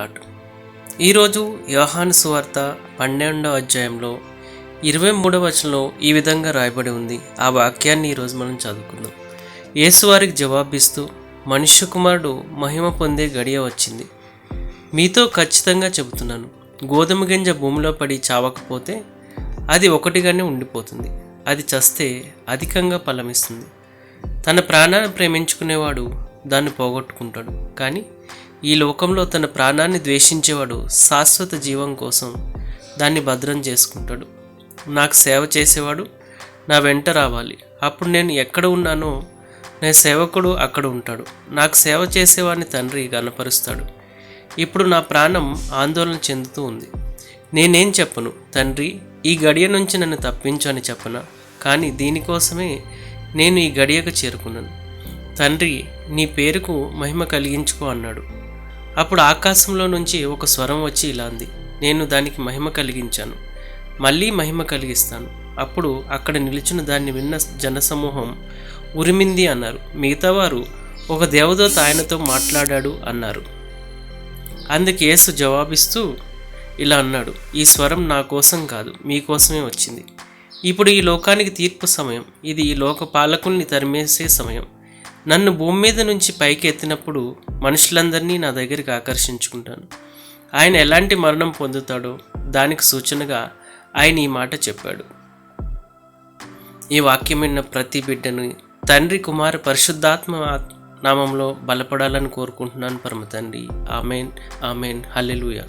Start ఈరోజు యోహాను సువార్త పన్నెండవ అధ్యాయంలో ఇరవై మూడవ వచనంలో ఈ విధంగా రాయబడి ఉంది. ఆ వాక్యాన్ని ఈరోజు మనం చదువుకుందాం. యేసువారికి జవాబిస్తూ మనుష్య కుమారుడు మహిమ పొందే గడియ వచ్చింది. మీతో ఖచ్చితంగా చెబుతున్నాను. గోధుమ గింజ భూమిలో పడి చావకపోతే అది ఒకటిగానే ఉండిపోతుంది. అది చస్తే అధికంగా ఫలమిస్తుంది. తన ప్రాణాన్ని ప్రేమించుకునేవాడు దాన్ని పోగొట్టుకుంటాడు. కానీ ఈ లోకంలో తన ప్రాణాన్ని ద్వేషించేవాడు శాశ్వత జీవం కోసం దాన్ని భద్రం చేసుకుంటాడు. నాకు సేవ చేసేవాడు నా వెంట రావాలి. అప్పుడు నేను ఎక్కడ ఉన్నానో నా సేవకుడు అక్కడ ఉంటాడు. నాకు సేవ చేసేవాడిని తండ్రి గనపరుస్తాడు ఇప్పుడు నా ప్రాణం ఆందోళన చెందుతూ ఉంది. నేనేం చెప్పను? తండ్రి ఈ గడియ నుంచి నన్ను తప్పించు అని చెప్పనా? కానీ దీనికోసమే నేను ఈ గడియకు చేరుకున్నాను. తండ్రి నీ పేరుకు మహిమ కలిగించుకో అన్నాడు. అప్పుడు ఆకాశంలో నుంచి ఒక స్వరం వచ్చి ఇలా అంది. నేను దానికి మహిమ కలిగించాను. మళ్ళీ మహిమ కలిగిస్తాను. అప్పుడు అక్కడ నిలిచిన దాన్ని విన్న జనసమూహం ఉరిమింది అన్నారు. మిగతా వారు ఒక దేవదూత ఆయనతో మాట్లాడాడు అన్నారు. అందుకు యేసు జవాబిస్తూ ఇలా అన్నాడు. ఈ స్వరం నా కోసం కాదు మీకోసమే వచ్చింది. ఇప్పుడు ఈ లోకానికి తీర్పు సమయం. ఇది ఈ లోక పాలకుల్ని తరిమేసే సమయం. నన్ను భూమి మీద నుంచి పైకి ఎత్తినప్పుడు మనుషులందరినీ నా దగ్గరికి ఆకర్షించుకుంటాను. ఆయన ఎలాంటి మరణం పొందుతాడో దానికి సూచనగా ఆయన ఈ మాట చెప్పాడు. ఈ వాక్యం విన్న ప్రతి బిడ్డను తండ్రి కుమార పరిశుద్ధాత్మ నామంలో బలపడాలని కోరుకుంటున్నాను పరమ తండ్రి. Amen amen. హల్లెలుయా.